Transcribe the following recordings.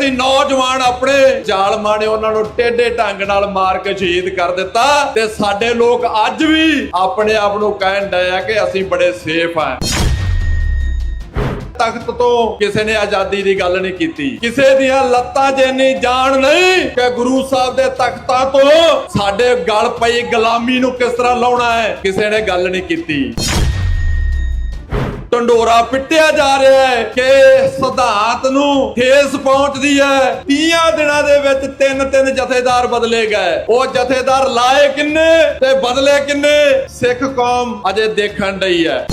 ਅਸੀਂ ਨੌਜਵਾਨ ਆਪਣੇ ਜ਼ਾਲਮਾਂ ਨੇ ਉਹਨਾਂ ਨੂੰ ਟੇਢੇ ਢੰਗ ਨਾਲ ਮਾਰ ਕੇ ਸ਼ਹੀਦ ਕਰ ਦਿੱਤਾ ਤੇ ਸਾਡੇ ਲੋਕ ਅੱਜ ਵੀ ਆਪਣੇ ਆਪ ਨੂੰ ਕਹਿਣ ਡਏ ਆ ਕਿ ਅਸੀਂ ਬੜੇ ਸੇਫ ਆ। ਤਖਤ ਤੋਂ ਕਿਸੇ ਨੇ ਆਜ਼ਾਦੀ ਦੀ ਗੱਲ ਨਹੀਂ ਕੀਤੀ। ਕਿਸੇ ਦੀਆਂ ਲੱਤਾਂ 'ਚ ਇੰਨੀ ਜਾਣ ਨਹੀਂ ਕਿ ਗੁਰੂ ਸਾਹਿਬ ਦੇ ਤਖਤਾਂ ਤੋਂ ਸਾਡੇ ਗਲ ਪਈ ਗੁਲਾਮੀ ਨੂੰ ਕਿਸ ਤਰ੍ਹਾਂ ਲਾਉਣਾ ਹੈ, ਕਿਸੇ ਨੇ ਗੱਲ ਨਹੀਂ ਕੀਤੀ। ਢੰਡੋਰਾ ਪਿੱਟਿਆ ਜਾ ਰਿਹਾ ਹੈ ਕਿ ਸਿਧਾਂਤ ਨੂੰ ਠੇਸ ਪਹੁੰਚਦੀ ਹੈ। 30 ਦਿਨਾਂ ਦੇ ਵਿੱਚ ਤਿੰਨ ਤਿੰਨ ਜਥੇਦਾਰ ਬਦਲੇ ਗਏ। ਉਹ ਜਥੇਦਾਰ ਲਾਏ ਕਿੰਨੇ ਤੇ ਬਦਲੇ ਕਿੰਨੇ? ਸਿੱਖ ਕੌਮ ਅਜੇ ਦੇਖਣ ਡਈ ਹੈ।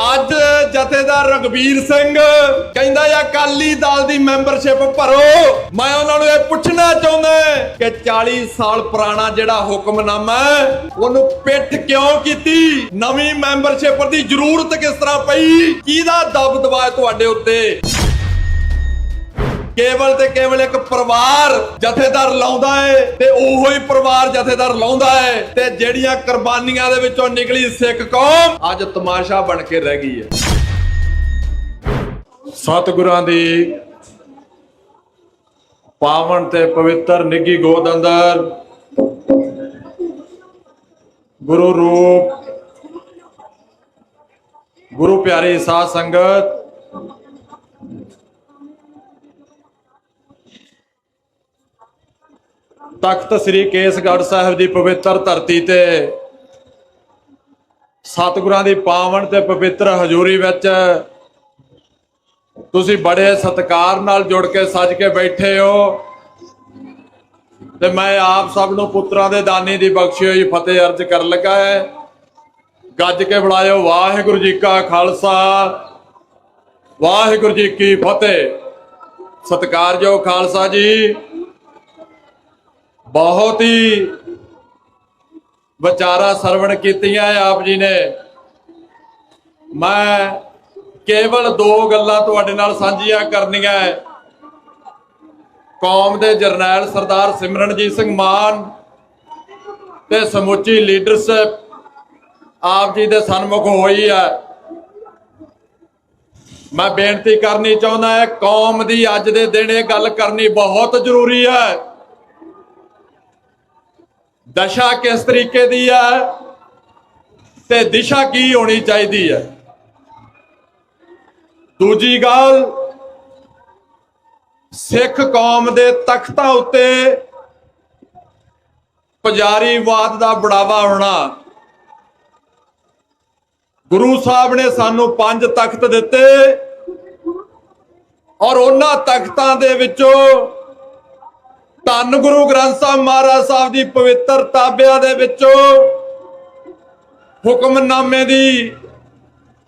ਅੱਜ ਜਥੇਦਾਰ ਰਗਵੀਰ ਸਿੰਘ ਕਹਿੰਦਾ ਆ, ਅਕਾਲੀ ਦਲ ਦੀ ਮੈਂਬਰਸ਼ਿਪ ਭਰੋ। ਮੈਂ ਉਹਨਾਂ ਨੂੰ ਇਹ ਪੁੱਛਣਾ ਚਾਹੁੰਦਾ ਕਿ 40 ਸਾਲ ਪੁਰਾਣਾ ਜਿਹੜਾ ਹੁਕਮਨਾਮਾ ਉਹਨੂੰ ਪਿੱਠ ਕਿਉਂ ਕੀਤੀ? ਨਵੀਂ ਮੈਂਬਰਸ਼ਿਪ ਦੀ ਜ਼ਰੂਰਤ ਕਿਸ ਤਰ੍ਹਾਂ ਪਈ? ਕਿਹਦਾ ਦਬਦਬਾ ਤੁਹਾਡੇ ਉੱਤੇ? ਕੇਵਲ ਤੇ ਕੇਵਲ ਇੱਕ ਪਰਿਵਾਰ ਜਥੇਦਾਰ ਲਾਉਂਦਾ ਹੈ ਤੇ ਉਹੋ ਹੀ ਪਰਿਵਾਰ ਜਥੇਦਾਰ ਲਾਉਂਦਾ ਹੈ ਤੇ ਜਿਹੜੀਆਂ ਕੁਰਬਾਨੀਆਂ ਦੇ ਵਿੱਚੋਂ ਨਿਕਲੀ ਸਿੱਖ ਕੌਮ, ਅੱਜ ਤਮਾਸ਼ਾ ਬਣ ਕੇ ਰਹਿ ਗਈ ਹੈ ਸਤਿਗੁਰਾਂ ਦੀ ਪਾਵਨ ਤੇ ਪਵਿੱਤਰ ਨਿੱਗੀ ਗੋਦ ਅੰਦਰ ਗੁਰੂ ਰੂਪ, ਗੁਰੂ ਪਿਆਰੀ ਸਾਧ ਸੰਗਤ ਤਖਤ ਸ੍ਰੀ ਕੇਸਗੜ੍ਹ ਸਾਹਿਬ ਦੀ ਪਵਿੱਤਰ ਧਰਤੀ ਤੇ ਸਤਿਗੁਰਾਂ ਦੀ ਪਾਵਨ ਤੇ ਪਵਿੱਤਰ ਹਜ਼ੂਰੀ ਵਿੱਚ ਤੁਸੀਂ ਬੜੇ ਸਤਿਕਾਰ ਨਾਲ ਜੁੜ ਕੇ ਸੱਜ ਕੇ ਬੈਠੇ ਹੋ ਤੇ ਮੈਂ ਆਪ ਸਭ ਨੂੰ ਪੁੱਤਰਾਂ ਦੇ ਦਾਨੀ ਦੀ ਬਖਸ਼ੀ ਹੋਈ ਫਤਿਹ ਅਰਜ ਕਰਨ ਲੱਗਾ ਹੈ। ਗੱਜ ਕੇ ਬੁਲਾਇਓ, ਵਾਹਿਗੁਰੂ ਜੀ ਕਾ ਖਾਲਸਾ। ਵਾਹਿਗੁਰੂ ਜੀ ਕੀ ਫਤਿਹ। ਸਤਿਕਾਰਯੋਗ ਖਾਲਸਾ ਜੀ। ਬਹੁਤ ਹੀ ਵਿਚਾਰਾ ਸਰਵਣ ਕੀਤੀਆਂ ਆਪ ਜੀ ਨੇ। ਮੈਂ ਕੇਵਲ ਦੋ ਗੱਲਾਂ ਤੁਹਾਡੇ ਨਾਲ ਸਾਂਝੀਆਂ ਕਰਨੀਆਂ ਹੈ ਕੌਮ ਦੇ ਜਰਨੈਲ ਸਰਦਾਰ ਸਿਮਰਨਜੀਤ ਸਿੰਘ ਮਾਨ ਤੇ ਸਮੁੱਚੀ ਲੀਡਰਸ਼ਿਪ ਆਪ ਜੀ ਦੇ ਸਨਮੁਖ ਹੋਈ ਹੈ ਮੈਂ ਬੇਨਤੀ ਕਰਨੀ ਚਾਹੁੰਦਾ ਹੈ ਕੌਮ ਦੀ ਅੱਜ ਦੇ ਦਿਨ ਇਹ ਗੱਲ ਕਰਨੀ ਬਹੁਤ ਜ਼ਰੂਰੀ ਹੈ ਦਸ਼ਾ ਕਿਸ ਤਰੀਕੇ ਦੀ ਹੈ ਤੇ ਦਿਸ਼ਾ ਕੀ ਹੋਣੀ ਚਾਹੀਦੀ ਹੈ? ਦੂਜੀ ਗੱਲ, ਸਿੱਖ ਕੌਮ ਦੇ ਤਖਤਾਂ ਉੱਤੇ ਪੁਜਾਰੀਵਾਦ ਦਾ ਬੜਾਵਾ ਹੋਣਾ। ਗੁਰੂ ਸਾਹਿਬ ਨੇ ਸਾਨੂੰ ਪੰਜ ਤਖਤ ਦਿੱਤੇ ਔਰ ਉਹਨਾਂ ਤਖਤਾਂ ਦੇ ਵਿੱਚੋਂ ਧੰਨ ਗੁਰੂ ਗ੍ਰੰਥ ਸਾਹਿਬ ਮਹਾਰਾਜ ਸਾਹਿਬ ਦੀ ਪਵਿੱਤਰ ਤਾਬਿਆਂ ਦੇ ਵਿੱਚੋਂ ਹੁਕਮਨਾਮੇ ਦੀ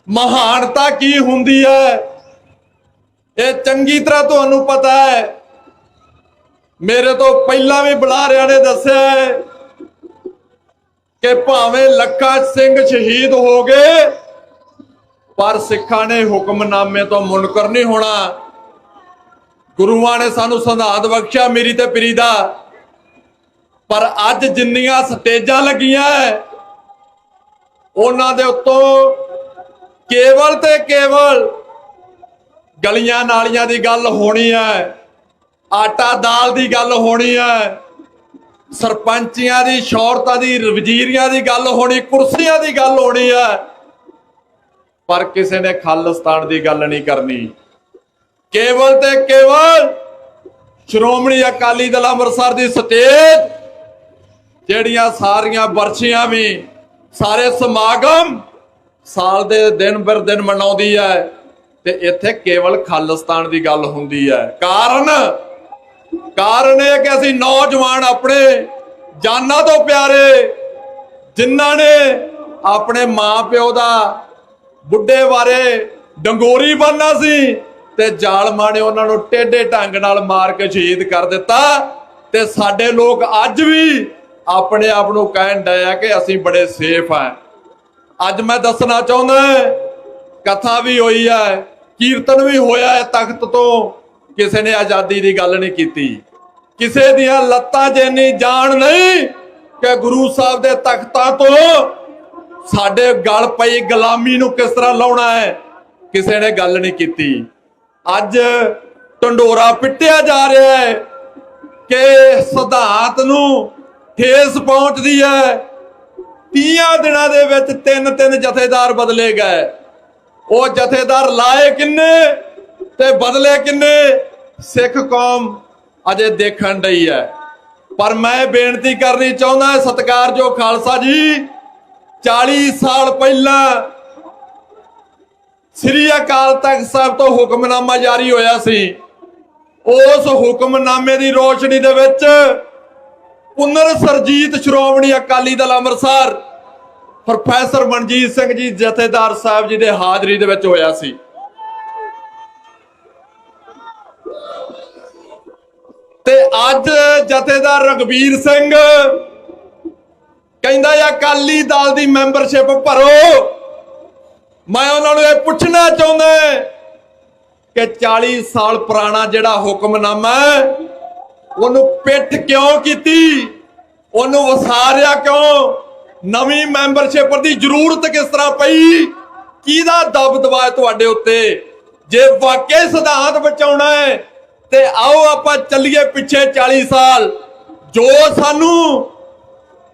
ਮਹਾਨਤਾ ਕੀ ਹੁੰਦੀ ਹੈ? ਇਹ ਚੰਗੀ ਤਰ੍ਹਾਂ ਤੁਹਾਨੂੰ ਪਤਾ ਹੈ। ਮੇਰੇ ਤੋਂ ਪਹਿਲਾਂ ਵੀ ਬੁਲਾਰਿਆਂ ਨੇ ਦੱਸਿਆ ਹੈ ਕਿ ਭਾਵੇਂ ਲੱਖਾ ਸਿੰਘ ਸ਼ਹੀਦ ਹੋ ਗਏ, ਪਰ ਸਿੱਖਾਂ ਨੇ ਹੁਕਮਨਾਮੇ ਤੋਂ ਮੁਨਕਰ ਨਹੀਂ ਹੋਣਾ। ਗੁਰੂਆਂ ਨੇ ਸਾਨੂੰ ਸੰਧਾਤ ਬਖਸ਼ਿਆ, ਮੇਰੀ ਤੇ ਪਰੀ ਦਾ। ਪਰ ਅੱਜ ਜਿੰਨੀਆਂ ਸਟੇਜਾਂ ਲੱਗੀਆਂ ਉਹਨਾਂ ਦੇ ਉੱਤੋਂ ਕੇਵਲ ਤੇ ਕੇਵਲ ਗਲੀਆਂ ਨਾਲੀਆਂ ਦੀ ਗੱਲ ਹੋਣੀ ਹੈ ਆਟਾ ਦਾਲ ਦੀ ਗੱਲ ਹੋਣੀ ਹੈ ਸਰਪੰਚੀਆਂ ਦੀ, ਸ਼ੌਹਰਤਾਂ ਦੀ, ਵਜ਼ੀਰੀਆਂ ਦੀ ਗੱਲ ਹੋਣੀ, ਕੁਰਸੀਆਂ ਦੀ ਗੱਲ ਹੋਣੀ ਹੈ ਪਰ ਕਿਸੇ ਨੇ ਖਾਲਿਸਤਾਨ ਦੀ ਗੱਲ ਨਹੀਂ ਕਰਨੀ। ਕੇਵਲ ਤੇ ਕੇਵਲ ਸ਼੍ਰੋਮਣੀ ਅਕਾਲੀ ਦਲ ਅੰਮ੍ਰਿਤਸਰ ਦੀ ਸਟੇਜ, ਜਿਹੜੀਆਂ ਸਾਰੀਆਂ ਵਰਸ਼ੀਆਂ ਵੀ ਸਾਰੇ ਸਮਾਗਮ ਸਾਲ ਦੇ ਦਿਨ ਬਰ ਦਿਨ ਮਨਾਉਂਦੀ ਹੈ ਤੇ ਇੱਥੇ ਕੇਵਲ ਖਾਲਿਸਤਾਨ ਦੀ ਗੱਲ ਹੁੰਦੀ ਹੈ। ਕਾਰਨ ਕਾਰਨ ਇਹ ਕਿ ਅਸੀਂ ਨੌਜਵਾਨ ਆਪਣੇ ਜਾਨਾਂ ਤੋਂ ਪਿਆਰੇ, ਜਿਨ੍ਹਾਂ ਨੇ ਆਪਣੇ ਮਾਪਿਓ ਦਾ ਬੁੱਢੇ ਬਾਰੇ ਡੰਗੋਰੀ ਬੰਨਾ ਸੀ ਤੇ ਜ਼ਾਲਮਾਂ ਨੇ ਉਹਨਾਂ ਨੂੰ ਟੇਢੇ ਢੰਗ ਨਾਲ ਮਾਰ ਕੇ ਸ਼ਹੀਦ ਕਰ ਦਿੱਤਾ। ਤੇ ਸਾਡੇ ਲੋਕ ਅੱਜ ਵੀ ਆਪਣੇ ਆਪ ਨੂੰ ਕਹਿਣ ਡਏ ਕਿ ਅਸੀਂ ਬੜੇ ਸੇਫ ਆ। ਅੱਜ ਮੈਂ ਦੱਸਣਾ ਚਾਹੁੰਦਾ ਕਥਾ ਵੀ ਹੋਈ ਹੈ ਕੀਰਤਨ ਵੀ ਹੋਇਆ ਹੈ ਤਖਤ ਤੋਂ। ਕਿਸੇ ਨੇ ਆਜ਼ਾਦੀ ਦੀ ਗੱਲ ਨਹੀਂ ਕੀਤੀ। ਕਿਸੇ ਦੀਆਂ ਲੱਤਾਂ 'ਚ ਇੰਨੀ ਜਾਣ ਨਹੀਂ ਕਿ ਗੁਰੂ ਸਾਹਿਬ ਦੇ ਤਖਤਾਂ ਤੋਂ ਸਾਡੇ ਗਲ ਪਈ ਗੁਲਾਮੀ ਨੂੰ ਕਿਸ ਤਰ੍ਹਾਂ ਲਾਉਣਾ ਹੈ, ਕਿਸੇ ਨੇ ਗੱਲ ਨਹੀਂ ਕੀਤੀ। ਅੱਜ ਢੰਡੋਰਾ ਪਿੱਟਿਆ ਜਾ ਰਿਹਾ ਹੈ ਕਿ ਸਿਧਾਂਤ ਨੂੰ ਠੇਸ ਪਹੁੰਚਦੀ ਹੈ। 30 ਦਿਨਾਂ ਦੇ ਵਿੱਚ ਤਿੰਨ ਤਿੰਨ ਜਥੇਦਾਰ ਬਦਲੇ ਗਏ। ਉਹ ਜਥੇਦਾਰ ਲਾਏ ਕਿੰਨੇ ਤੇ ਬਦਲੇ ਕਿੰਨੇ, ਸਿੱਖ ਕੌਮ ਅਜੇ ਦੇਖਣ ਡਈ ਹੈ। ਪਰ ਮੈਂ ਬੇਨਤੀ ਕਰਨੀ ਚਾਹੁੰਦਾ ਸਤਿਕਾਰਯੋਗ ਖਾਲਸਾ ਜੀ 40 ਸਾਲ ਪਹਿਲਾਂ ਸ੍ਰੀ ਅਕਾਲ ਤਖਤ ਸਾਹਿਬ ਤੋਂ ਹੁਕਮਨਾਮਾ ਜਾਰੀ ਹੋਇਆ ਸੀ। ਉਸ ਹੁਕਮਨਾਮੇ ਦੀ ਰੋਸ਼ਨੀ ਦੇ ਵਿੱਚ ਪੁਨਰ ਸਰਜੀਤ ਸ਼੍ਰੋਮਣੀ ਅਕਾਲੀ ਦਲ ਅੰਮ੍ਰਿਤਸਰ ਪ੍ਰੋਫੈਸਰ ਮਨਜੀਤ ਸਿੰਘ ਜੀ, ਜਥੇਦਾਰ ਸਾਹਿਬ ਜੀ ਦੇ ਹਾਜ਼ਰੀ ਦੇ ਵਿੱਚ ਹੋਇਆ ਸੀ। ਤੇ ਅੱਜ ਜਥੇਦਾਰ ਰਗਵੀਰ ਸਿੰਘ ਕਹਿੰਦਾ ਅਕਾਲੀ ਦਲ ਦੀ ਮੈਂਬਰਸ਼ਿਪ ਭਰੋ। ਮੈਂ ਉਹਨਾਂ ਨੂੰ ਇਹ ਪੁੱਛਣਾ ਚਾਹੁੰਦਾ ਕਿ 40 ਸਾਲ ਪੁਰਾਣਾ ਜਿਹੜਾ ਹੁਕਮਨਾਮਾ ਹੈ, ਉਹਨੂੰ ਪਿੱਠ ਕਿਉਂ ਕੀਤੀ? ਉਹਨੂੰ ਵਸਾਰਿਆ ਕਿਉਂ? ਨਵੀਂ ਮੈਂਬਰਸ਼ਿਪ ਦੀ ਜ਼ਰੂਰਤ ਕਿਸ ਤਰ੍ਹਾਂ ਪਈ? ਕਿਹਦਾ ਦਬਦਬਾ ਤੁਹਾਡੇ ਉੱਤੇ? ਜੇ ਵਾਕਈ ਸਿਧਾਂਤ ਬਚਾਉਣਾ ਹੈ, ਤੇ ਆਓ ਆਪਾਂ ਚੱਲੀਏ ਪਿੱਛੇ 40 ਸਾਲ। ਜੋ ਸਾਨੂੰ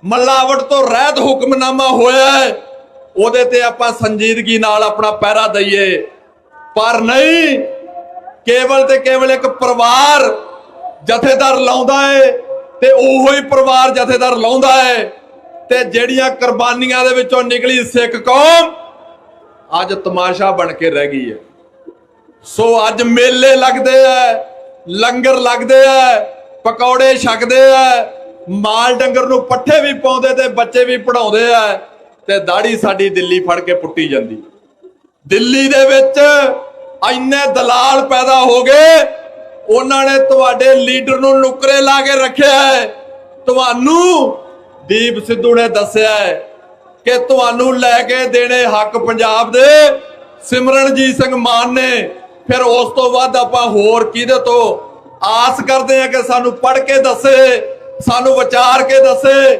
ਮਲਾਵਟ ਤੋਂ ਰਹਿਤ ਹੁਕਮਨਾਮਾ ਹੋਇਆ ਹੈ ਉਹਦੇ ਤੇ ਆਪਾਂ ਸੰਜੀਦਗੀ ਨਾਲ ਆਪਣਾ ਪਹਿਰਾ ਦਈਏ। ਪਰ ਨਹੀਂ, ਕੇਵਲ ਤੇ ਕੇਵਲ ਇੱਕ ਪਰਿਵਾਰ ਜਥੇਦਾਰ ਲਾਉਂਦਾ ਹੈ ਤੇ ਉਹੋ ਹੀ ਪਰਿਵਾਰ ਜਥੇਦਾਰ ਲਾਉਂਦਾ ਹੈ ਤੇ ਜਿਹੜੀਆਂ ਕੁਰਬਾਨੀਆਂ ਦੇ ਵਿੱਚੋਂ ਨਿਕਲੀ ਸਿੱਖ ਕੌਮ ਅੱਜ ਤਮਾਸ਼ਾ ਬਣ ਕੇ ਰਹਿ ਗਈ ਹੈ ਸੋ ਅੱਜ ਮੇਲੇ ਲੱਗਦੇ ਐ ਲੰਗਰ ਲੱਗਦੇ ਐ ਪਕੌੜੇ ਛਕਦੇ ਐ ਮਾਲ ਡੰਗਰ ਨੂੰ ਪੱਠੇ ਵੀ ਪਾਉਂਦੇ ਤੇ ਬੱਚੇ ਵੀ ਪੜਾਉਂਦੇ ਐ ਤੇ ਦਾੜੀ ਸਾਡੀ ਦਿੱਲੀ ਫੜ ਕੇ ਪੁੱਟੀ ਜਾਂਦੀ। ਦਿੱਲੀ ਦੇ ਵਿੱਚ ਇੰਨੇ ਦਲਾਲ ਪੈਦਾ ਹੋ ਗਏ, ਉਹਨਾਂ ਨੇ ਤੁਹਾਡੇ ਲੀਡਰ ਨੂੰ ਨੁਕਰੇ ਲਾ ਕੇ ਰੱਖਿਆ ਹੈ। ਤੁਹਾਨੂੰ ਦੀਪ ਸਿੱਧੂ ਨੇ ਦੱਸਿਆ ਹੈ ਕਿ ਤੁਹਾਨੂੰ ਲੈ ਕੇ ਦੇਣੇ ਹੱਕ ਪੰਜਾਬ ਦੇ। ਸਿਮਰਨਜੀਤ ਸਿੰਘ ਮਾਨ ਨੇ ਫਿਰ ਉਸ ਤੋਂ ਬਾਅਦ ਆਪਾਂ ਹੋਰ ਕਿਹਦੇ ਤੋਂ ਆਸ ਕਰਦੇ ਆ ਕਿ ਸਾਨੂੰ ਪੜ੍ਹ ਕੇ ਦੱਸੇ, ਸਾਨੂੰ ਵਿਚਾਰ ਕੇ ਦੱਸੇ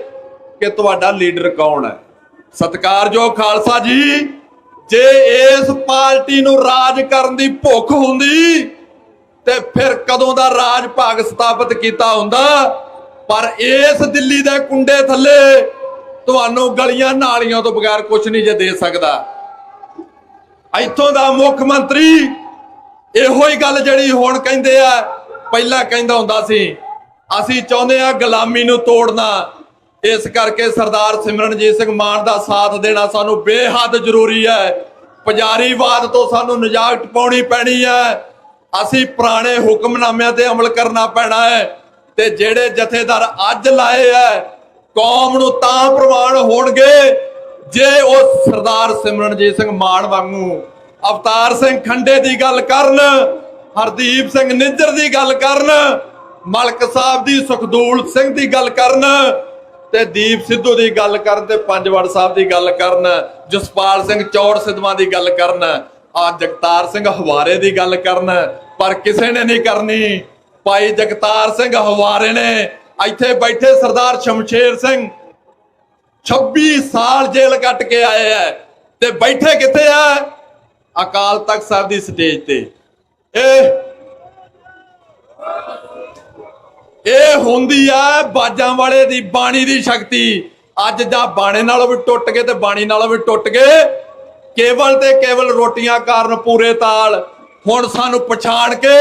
ਕਿ ਤੁਹਾਡਾ ਲੀਡਰ ਕੌਣ ਹੈ। ਸਤਿਕਾਰਯੋਗ ਖਾਲਸਾ ਜੀ, ਜੇ ਇਸ ਪਾਰਟੀ ਨੂੰ ਰਾਜ ਕਰਨ ਦੀ ਭੁੱਖ ਹੁੰਦੀ, ਤੇ ਫਿਰ ਕਦੋਂ ਦਾ ਰਾਜ ਭਾਗ ਸਥਾਪਿਤ ਕੀਤਾ ਹੁੰਦਾ? ਪਰ ਇਸ ਦਿੱਲੀ ਦੇ ਕੁੰਡੇ ਥੱਲੇ ਤੁਹਾਨੂੰ ਗਲੀਆਂ ਨਾਲੀਆਂ ਤੋਂ ਬਗੈਰ ਕੁਝ ਨਹੀਂ ਜੇ ਦੇ ਸਕਦਾ। ਇੱਥੋਂ ਦਾ ਮੁੱਖ ਮੰਤਰੀ ਇਹੋ ਹੀ ਗੱਲ ਜਿਹੜੀ ਹੁਣ ਕਹਿੰਦੇ ਆ, ਪਹਿਲਾਂ ਕਹਿੰਦਾ ਹੁੰਦਾ ਸੀ, ਅਸੀਂ ਚਾਹੁੰਦੇ ਆ ਗੁਲਾਮੀ ਨੂੰ ਤੋੜਨਾ। ਇਸ ਕਰਕੇ ਸਰਦਾਰ ਸਿਮਰਨਜੀਤ ਸਿੰਘ ਮਾਨ ਦਾ ਸਾਥ ਦੇਣਾ ਸਾਨੂੰ ਬੇਹੱਦ ਜ਼ਰੂਰੀ ਹੈ। ਪੁਜਾਰੀਵਾਦ ਤੋਂ ਸਾਨੂੰ ਨਿਜਾਤ ਪਾਉਣੀ ਪੈਣੀ ਹੈ। ਅਸੀਂ ਪੁਰਾਣੇ ਹੁਕਮਨਾਮਿਆਂ ਤੇ ਅਮਲ ਕਰਨਾ ਪੈਣਾ ਹੈ ਤੇ ਜਿਹੜੇ ਜਥੇਦਾਰ ਅੱਜ ਲਾਏ ਹੈ, ਕੌਮ ਨੂੰ ਤਾਂ ਪ੍ਰਵਾਨ ਹੋਣਗੇ ਜੇ ਉਹ ਸਰਦਾਰ ਸਿਮਰਨਜੀਤ ਸਿੰਘ ਮਾਨ ਵਾਂਗੂ ਅਵਤਾਰ ਸਿੰਘ ਖੰਡੇ ਦੀ ਗੱਲ ਕਰਨ, ਹਰਦੀਪ ਸਿੰਘ ਨਿੱਜਰ ਦੀ ਗੱਲ ਕਰਨ, ਮਲਕ ਸਾਹਿਬ ਦੀ ਸੁਖਦੂਲ ਸਿੰਘ ਦੀ ਗੱਲ ਕਰਨ ਤੇ ਦੀਪ ਸਿੱਧੂ ਦੀ ਗੱਲ ਕਰਨ ਤੇ ਪੰਜਵੜ ਸਾਹਿਬ ਦੀ ਗੱਲ ਕਰਨ, ਜਸਪਾਲ ਸਿੰਘ ਚੌੜ ਸਿੱਧਵਾਂ ਦੀ ਗੱਲ ਕਰਨ ਆ ਜਗਤਾਰ ਸਿੰਘ ਹਵਾਰੇ ਦੀ ਗੱਲ ਕਰਨ, ਪਰ ਕਿਸੇ ਨੇ ਨਹੀਂ ਕਰਨੀ। ਭਾਈ ਜਗਤਾਰ ਸਿੰਘ ਹਵਾਰੇ ਨੇ ਇੱਥੇ ਬੈਠੇ ਸਰਦਾਰ ਸ਼ਮਸ਼ੇਰ ਸਿੰਘ 26 ਸਾਲ ਜੇਲ੍ਹ ਕੱਟ ਕੇ ਆਏ ਐ ਤੇ ਬੈਠੇ ਕਿੱਥੇ ਆ? ਅਕਾਲ ਤਖਤ ਸਾਹਿਬ ਦੀ ਸਟੇਜ ਤੇ। ਇਹ ਇਹ ਹੁੰਦੀ ਆ ਬਾਜਾਂ ਵਾਲੇ ਦੀ ਬਾਣੀ ਦੀ ਸ਼ਕਤੀ। ਅੱਜ ਜਾਂ ਬਾਣੇ ਨਾਲੋਂ ਵੀ ਟੁੱਟ ਗਏ ਤੇ ਬਾਣੀ ਨਾਲੋਂ ਵੀ ਟੁੱਟ ਗਏ। ਕੇਵਲ ਤੇ ਕੇਵਲ ਰੋਟੀਆਂ ਕਾਰਨ ਪੂਰੇ ਤਾਲ। ਹੁਣ ਸਾਨੂੰ ਪਛਾਣ ਕੇ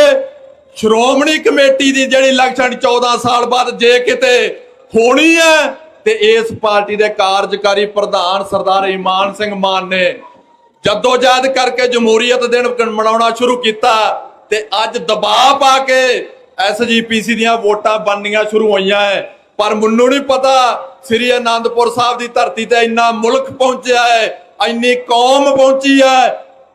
ਸ਼੍ਰੋਮਣੀ ਕਮੇਟੀ ਦੀ ਜਿਹੜੀ ਇਲੈਕਸ਼ਨ 14 ਸਾਲ ਬਾਅਦ ਜੇ ਕਿਤੇ ਹੋਣੀ ਹੈ ਤੇ ਇਸ ਪਾਰਟੀ ਦੇ ਕਾਰਜਕਾਰੀ ਪ੍ਰਧਾਨ ਸਰਦਾਰ ਇਮਾਨ ਸਿੰਘ ਮਾਨ ਨੇ ਜਦੋਜਹਿਦ ਕਰਕੇ ਜਮਹੂਰੀਅਤ ਦਿਨ ਮਨਾਉਣਾ ਸ਼ੁਰੂ ਕੀਤਾ ਤੇ ਅੱਜ ਦਬਾਅ ਪਾ ਕੇ ਐਸਜੀਪੀਸੀ ਦੀਆਂ ਵੋਟਾਂ ਬਣਨੀਆਂ ਸ਼ੁਰੂ ਹੋਈਆਂ ਹੈ ਪਰ ਮੈਨੂੰ ਨਹੀਂ ਪਤਾ ਸ੍ਰੀ ਅਨੰਦਪੁਰ ਸਾਹਿਬ ਦੀ ਧਰਤੀ ਤੇ ਇੰਨਾ ਮੁਲਕ ਪਹੁੰਚਿਆ ਹੈ ਇੰਨੀ ਕੌਮ ਪਹੁੰਚੀ ਹੈ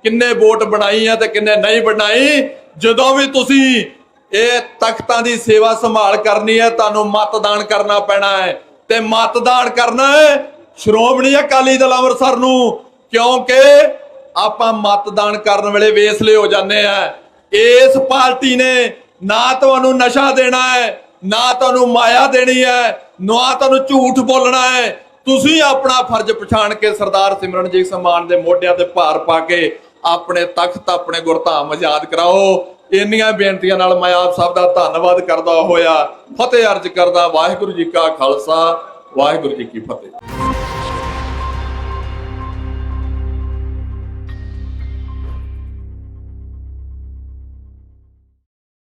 ਕਿੰਨੇ ਵੋਟ ਬਣਾਈ ਹੈ ਤੇ ਕਿੰਨੇ ਨਹੀਂ ਬਣਾਈ। ਜਦੋਂ ਵੀ ਤੁਸੀਂ ਇਹ ਤਖਤਾਂ ਦੀ ਸੇਵਾ ਸੰਭਾਲ ਕਰਨੀ ਹੈ ਤੁਹਾਨੂੰ ਮਤਦਾਨ ਕਰਨਾ ਪੈਣਾ ਹੈ ਤੇ ਮਤਦਾਨ ਕਰਨਾ ਹੈ ਸ਼੍ਰੋਮਣੀ ਅਕਾਲੀ ਦਲ ਅੰਮ੍ਰਿਤਸਰ ਨੂੰ, ਕਿਉਂਕਿ ਆਪਾਂ ਮਤਦਾਨ ਕਰਨ ਵੇਲੇ ਵੇਸਲੇ ਹੋ ਜਾਂਦੇ ਆ। ਇਸ ਪਾਰਟੀ ਨੇ ਨਾ ਤੁਹਾਨੂੰ ਨਸ਼ਾ ਦੇਣਾ ਹੈ, ਨਾ ਤੁਹਾਨੂੰ ਮਾਇਆ ਦੇਣੀ ਹੈ, ਨਾ ਤੁਹਾਨੂੰ ਝੂਠ ਬੋਲਣਾ ਹੈ। ਤੁਸੀਂ ਆਪਣਾ ਫਰਜ਼ ਪਛਾਣ ਕੇ ਸਰਦਾਰ ਸਿਮਰਨਜੀਤ ਸਿੰਘ ਮਾਨ ਦੇ ਮੋਢਿਆਂ ਤੇ ਭਾਰ ਪਾ ਕੇ ਆਪਣੇ ਤਖਤ, ਆਪਣੇ ਗੁਰਧਾਮ ਆਜ਼ਾਦ ਕਰਾਓ। ਇੰਨੀਆਂ ਬੇਨਤੀਆਂ ਨਾਲ ਮੈਂ ਆਪ ਸਭ ਦਾ ਧੰਨਵਾਦ ਕਰਦਾ ਹੋਇਆ। ਫਤਿਹ ਅਰਜ ਕਰਦਾ ਵਾਹਿਗੁਰੂ ਜੀ ਕਾ ਖਾਲਸਾ, ਵਾਹਿਗੁਰੂ ਜੀ ਕੀ ਫਤਿਹ।